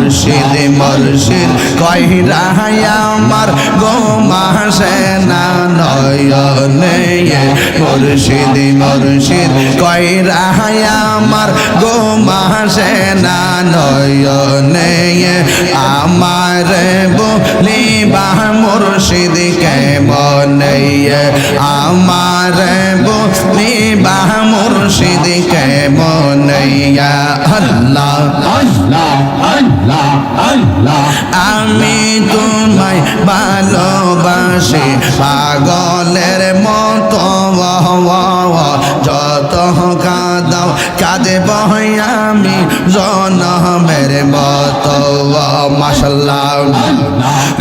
মুর্শিদ মুর্শিদ, কইরা আমার গো মাসে না নয়নে মুর্শিদ মুর্শিদ, কইরা আমার গো মাসে না নয়নে আমার বলি বা মুর্শিদ কেমন আমার বলি তোমায় ভালোবাসি। পাগলের মতো যত কাঁদে বই আমি, জনমের মতো মাসাল্লাহ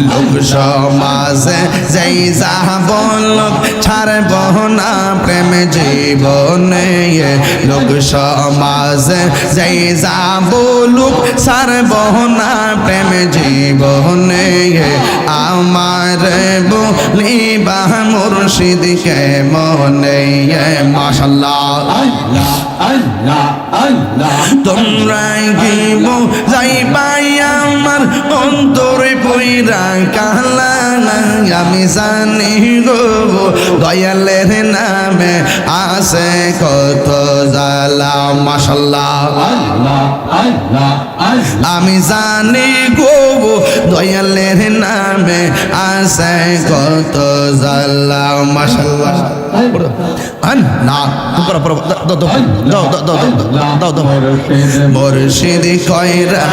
লোক সমাজে যেই যাহ বলক ছাড়ব না প্রেম জীবনে। লোক সমাজে যেই যা বলুক, ছাড়ব না প্রেম জীবনে। আমার বলিবা মুর্শিদ কে মনে মাসাল্লাহ আল্লাহ আল্লাহ। তোমরা কি যাইবাইয়া। আমার অন্তরে পইরা কালা আমি জানি গো দয়ালের নামে আসে কত জালা মাসাল্লাহ আমি জানি গো দয়ালের নামে আসে কত জালা মাসাল্লাহ মুর্শিদ কয়রা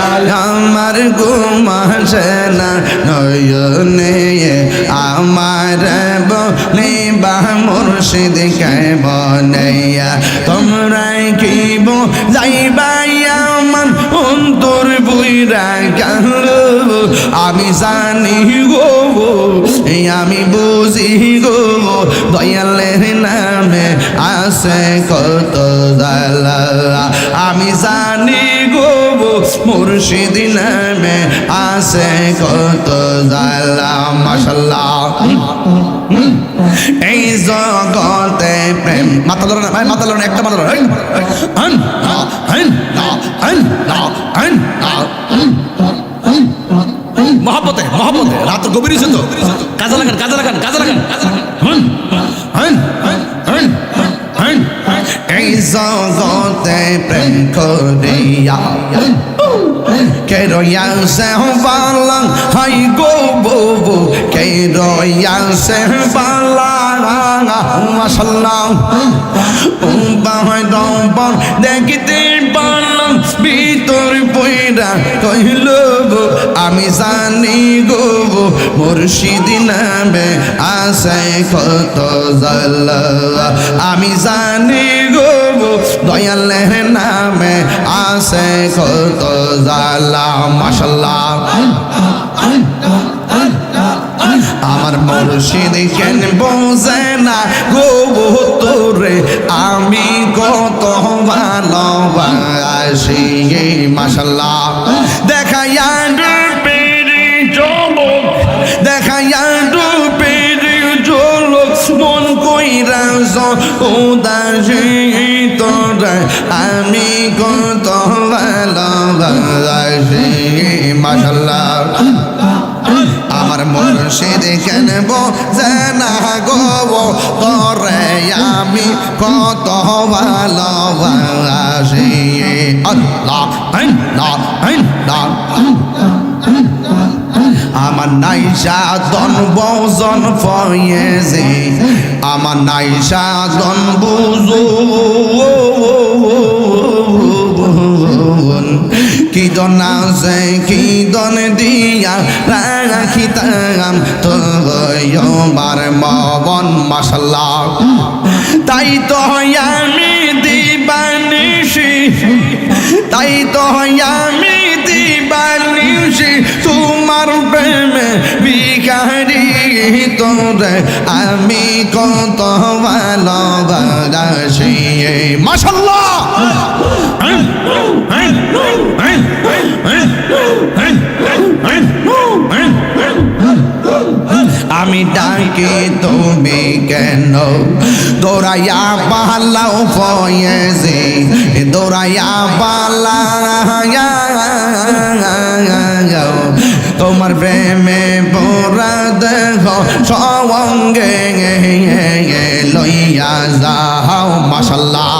আমার গো ঘুমাসে না নয়নে আমার বলে বা মুর্শিদ কে বনাইয়া তোমরা কি বো যাইবাই আমার অন্তর বুইরা গেল? আমি জানি গো, আমি বুঝি গো, দয়ালের নামে আসে কত জালা আমি জানি মুর্শিদ নামে আসে কত জালা মাসাল্লাহ এই জগতে প্রেম মাথা ধরো না ভাই মাথা ধরো না একটা মাথা ধরো। মহাপতে মহাপতে রাত গভীর তো কাজে লাগান কাজে লাগান কাজে লাগান। এই জগতে প্রেম করিয়া কে রয়াছে বালা হাই গো ববু কে রয়াছে বালা মাশাল্লাহ উম্বাহ দম্বর দেখিতে পারলাম ভিতর পয়রা কহিল আমি জানি গো মুর্শিদ নামে আসে কত জাল্লা আমি জানি গো দয়ালের মাশাল্লাহ আমার মুর্শিদ কেন বোঝে না গো তোরে আমি কত ভালোবাসি মাশাল্লাহ দেখাইয়া পেরে চলক দেখাইয়া পেরে চলক মন কইরা উদাসী তোরা, আমি কত মাশাল্লাহ আমার মুর্শিদ কেন বোঝে না গো? তোরে আমি কত ভালোবাসি। আমার নাইশা দন বজন ফয়েছে আমার নাইশা দন বুঝু কি দন দিয়া? রাখিতাম তো আমার মবন মশলা তাই তো আমি দিবানিসি তাই তো আমি দিবানিসি তোমার প্রেমে বিকারি তোরে আমি কত ভালোবাসি। মাশাল্লাহ আমি ডাকি তুমি কেন? দৌড়াইয়া পালাও ফয়েছে দৌড়াইয়া পালা। তোমার প্রেমে পোরা দেহ সঙ্গে লইয়া যাও, মাশাল্লাহ।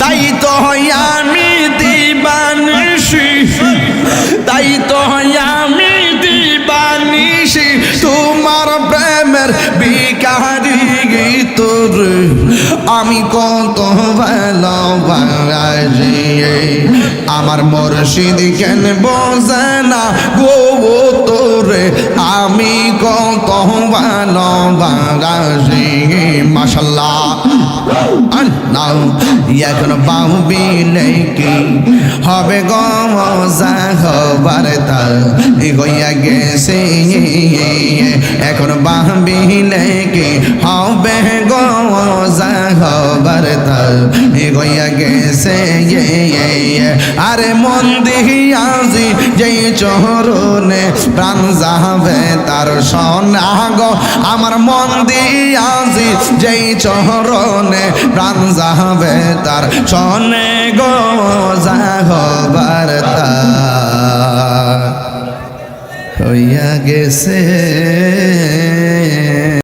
তাই তো আমি দিবানিসি তাই তো আমি দিবানিসি তোমার প্রেমের বিকারি তোর আমি কত ভালোবাসি। আমার মুর্শিদ কেন বোঝে না? গো তোরে, আমি কত ভালোবাসি। আল্লাহ, এখন বাহুবি কি হবে গমজা হবার তার গইয়া গেছে। এখন বাহবি কি হবে গমজা হবার তার গইয়া গেছে। মন দিয়াজি যেই চহরনে প্রাণ যাবে তার সোনা গো আমার মন দিয়াজি যেই চহরনে প্রাণ যাবে তার সনে গো যাহবার তার হইয়া গেছে।